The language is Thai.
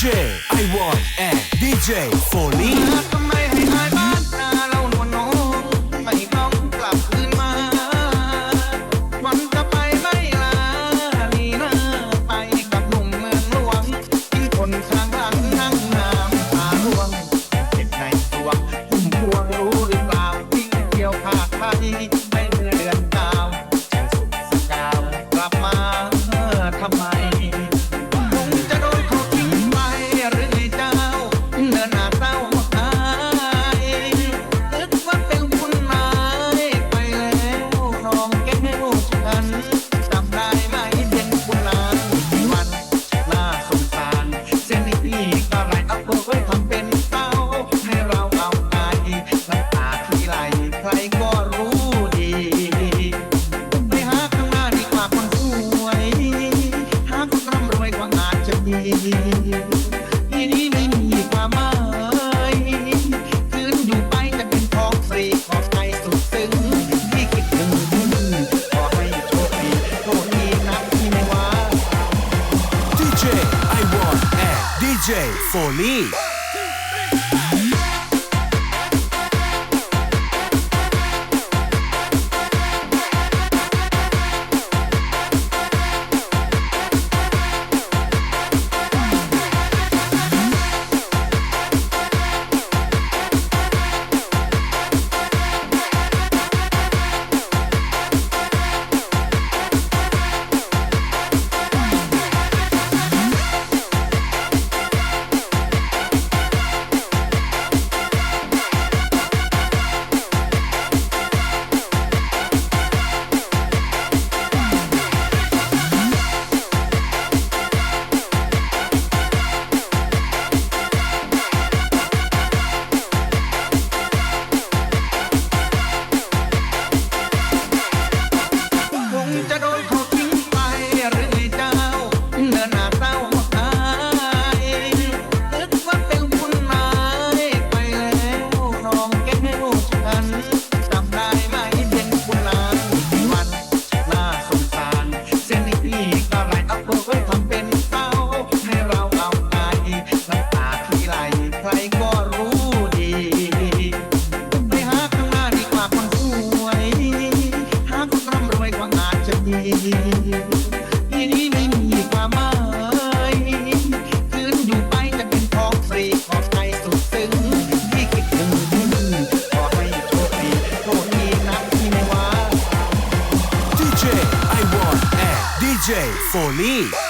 DJ, I want a DJ for me. ที่นี่ไม่มีความหมายคืนอยู่ไปจะเป็นของฟรีขอบใจสุดซึ้งที่คิดถึงคุณขอให้โชคดีโชคดีนะที่ไม่ว่า DJ I want and DJ Foley for me.